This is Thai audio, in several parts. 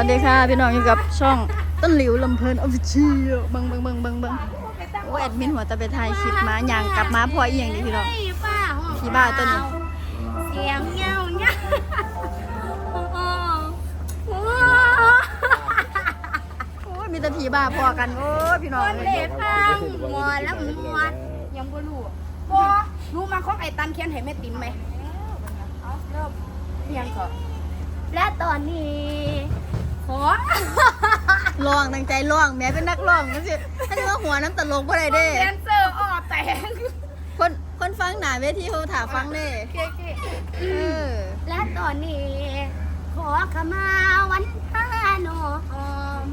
วัสดีค่ะ พี่น้องอยู่กับช่องต้นหลิวลำเพลินออฟฟิเชียลบังบังบังบังบังโอ้แอดมินหัวตะไปถ่ายคลิปมาอย่างกลับมาพออีหยังดีพี่น้องป้าห้องพี่บ้าตัวนี้เสียงเงี้ยวเงี้ยโอ้โหโอ้โหโอ้ยมีแต่ผีบ้าพอกันโอ้ยพี่น้องคนเลเด็ยดฟังมอแล้วมวนยังบ่รู้บอรู้มาของไอ้ตันเขียนให้แม่ติ๋มไหมเอาเริ่มยังก่อนและตอนนี้ ขอร้องตั้งใจร้องแม่เป็นนักร้องนั่นสิถ้าจะว่าหัวน้ำตลกบ่ได้เด้ แดนเซอร์ออกแต่งคนคนฟังหนาเวทีเขาถาฟังเด้เก๋เออๆและตอนนี้ ขอขมาวันพาโนอม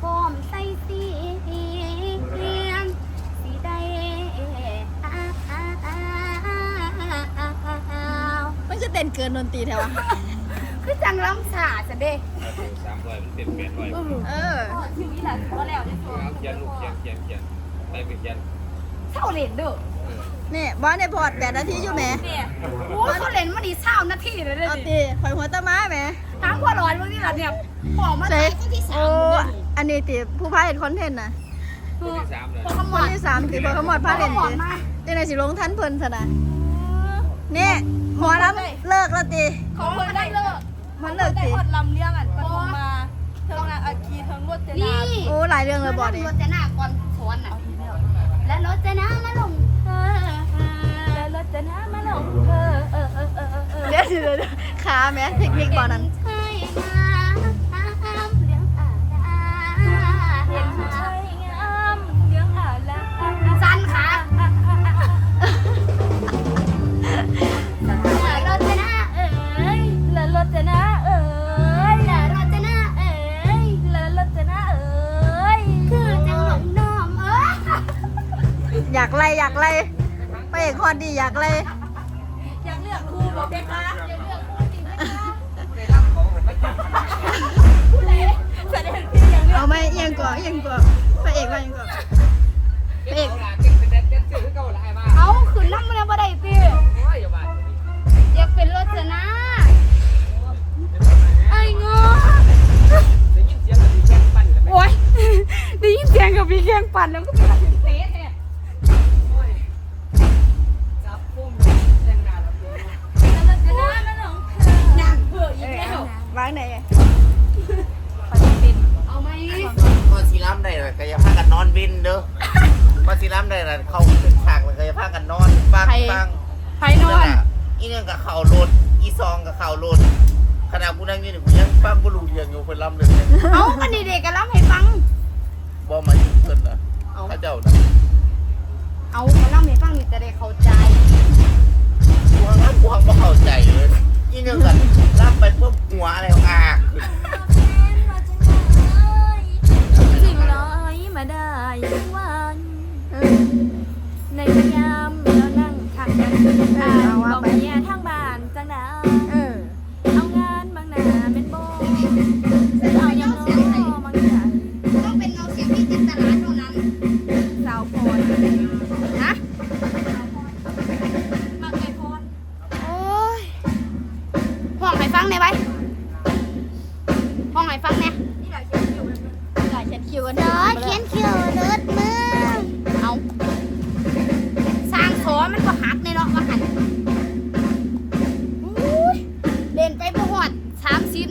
พร้อมใส่สีเรียงสีใดอ้าวมันจะเต้นเกินดนตรีแถวะ คือจังล้ำสาจะเด้ สามร้อยมันเป็นแปดร้อยเออชีวิตหลานพอแล้วเนี่ยเอาเขียนลูกเขียนเขียนเขียนไปเป็นเขียนเท่าเหรียญเด้อนี่บอสในพอร์ตแปดนาทีอยู่แหมเนี่ยโอ้เขาเหรียญมาดีเศร้านาทีเลยเด้เอาอตีข่อยหัวตะม้าแหมทั้งพ่อร้อนเมื่อกี้เราเนี่ยบอกมาเซ็ใส่คนที่สาโอ้มอันนี้ติผู้พายเห็นคอนเทนต์นะคนที่สามเลยพอขมคอนดที่สามติพอขมอดพาเล่นขมอติดมาจังไดสิลงทันเพิ่นซะนะนี่หมอลำเลิกแล้วติขอเพิ่นได้เลิก มันเลิกได้ติหดลำเลี้ยงอะปฐมมาเทิงนางอาคีเทิงรวดเจนี่นาโอ้หลายเรื่องเลยบอกนี่รถจะหน้าก่อนสวนน่ะ และรถจะหน้ามาลงเธอแล้วรถจะน้ำมาลงเธอเออเออเออเออเออเดี๋ยวเดี๋ยวเดี๋ยวขาแม่เทคนิคบอนั้นใช่ากไล่อยากไล่ไปเอกคอนดีอยากไล่อยากเลือกครูบอกเด็กคะแสดงที่ยังเลือกเอาไหมเอียงก่อนเอียงก่อนพระเอกว่าเอียงก่อนพระเอกเอาขึ้นน้ำมันบ่ได้ติอยากเป็นรถจะหน้าไอ้งอโอ๊ยได้ยินเสียงกับพี่แข้งปั่นแล้วก็เป็น น้ำได้เลยก็อย่าพากันนอนบินเด้อพอสีน้ำได้เลยเขาขึ้นฉากเลยก็อย่าพากันนอนฟังฟังใครนอนอีเนี่ยกับเข่าโลดอีซองกับเข่าโลดขณะกูนั่งอยู่นี่กูยังฟังกูรู้เรื่องอยู่เพิ่นล้ำเลยเอาอันนี้เด็กก็ร้องให้ฟัง บ่มาอยู่เพิ่นนะพระเจ้านะเอามาเล่าให้ฟังนี่จะได้เข้าใจกูฮังกูฮังบ่เข้าใจเลยอีเนี่ยกันล้ำไปปุ๊บหัวอะไร กันอ่านบอกเมียทางบ้านจังนะเออเอางานบางหน้าเป็นโบเอายังน้อบางหน้าต้องเป็นเงาเสียงที่จินตลาเท่านั้นสาวพรนะมาไก่พรโอ้ยห้องให้ฟังได้ไหม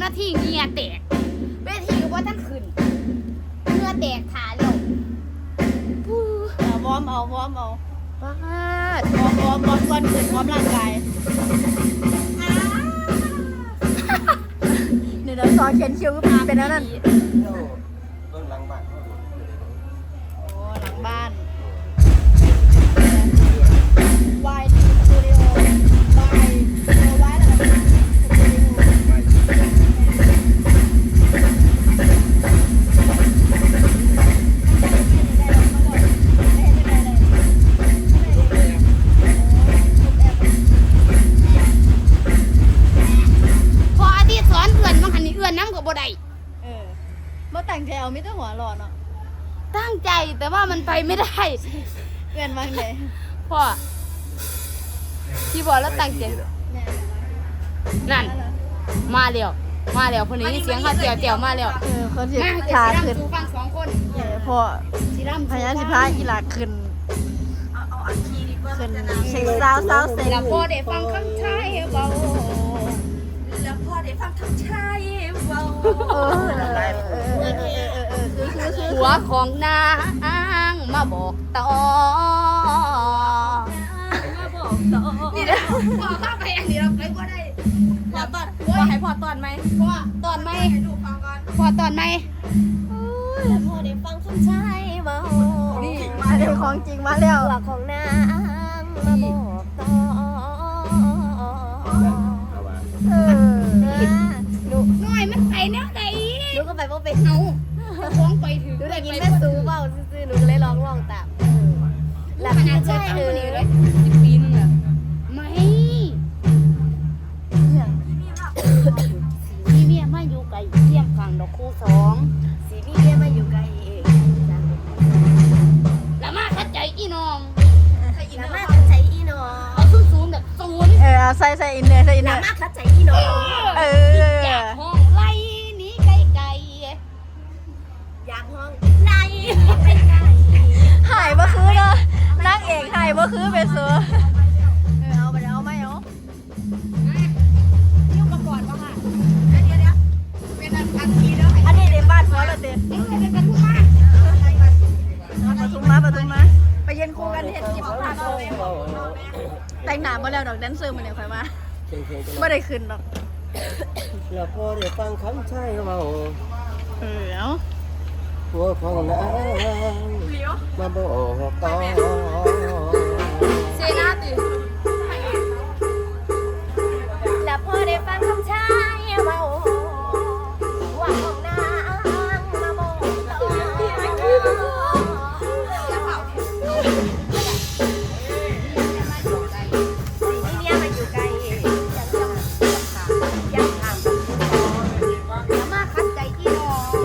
นาทีเหงียแตกเวทีก็บ่ทันขึ้นเหงื่อแตกขาแล้วปู้เอาวอร์มเอาวอร์มเอาบ้าดวอร์มวอร์มวอร์มก่อนขึ้นวอร์มร่างกายเดี๋ยวเราซอเขียนคิวก็เป็นแล้วนั่นเได้เออมาแต่งแถวมิตรหัวหลอนเนาะตั้งใจแต่ว่ามันไปไม่ได้เพื่อนวางไหนพ่อที่บอกแล้วตั้งใจเนี่ยนั่น มาเร็วเมาแล้วคนนี้เสียงเขาเจียวเจียวมาแล้วเออคนสิมาขาเดี๋ยวขึ้นสิรำสู่ฟังสองคนเออพอสิรำพยายามสิพาอีหลาขึ้นขึ้นเช็คซาวซาวเซ็งแล้วพ่อได้ฟังคำชายเบาแล้ว พอได้ฟังคำชายเบาหัวของนางมาบอกต่อมาบอกต่อนี่นะพอข้าไปอันนี้เราไปก็ได้พอตอนพอให้พอตอนไหมพอตอนไหมพอตอนไหมแล้วพอได้ฟังคำชายเบานี่มาเร็วของจริงมาแล้วหัวของนางมาบอก หนูก็ไปว่าเป็นเอาคล้องไปถือหนูได้ยินแม่ซูเบาซื่อๆหนูก็เลยร้องร้องตามหลับขนาดใช่เจอเอคนอนี้เลยสิบปีนึงอะไม่พี่เมียมาอยู่ไกลเที่ยงฟังดอกคู่สองสีพี่เมียมาอยู่ไกลเองจ้ะแล้วมาเข้าใจอีน้องแล้วมาเข้าใจอีน้องเอาสูงสูงแบบศูนย์เออเอาใส่ใส่อินเนอร์ใส่อินเนแล้อวร์มาเข้าใจอีน้องเออยากอห้อง หายบ่คือเนาะนางเอกหายบ่คือไปซัวเออเอาไปเอาไม่เอายิ้วกระปอดว่าค่ะเดี๋ยวเดี๋ยวเป็นอันอันทีแล้วอันนี้ในบ้านฟ้าละเด็ดนี่เป็นกันทุกมาประตูมาประตูมาไปเย็นคู่กันเห็นคลิปภาพเอาแต่งหน้าบ่แล้วดอกแดนเซอร์มื้อนี้ค่อยมาบ่ได้ขึ้นดอกแล้วพอได้ฟังคำใช่เมาเออเอา หัวของนางมาบอกต่อเซนาติแล้วพอได้ฟังคำชายเบาว่าของนางมาบอกต่อยังทำยังทำยังมาคัดใจอีน้อง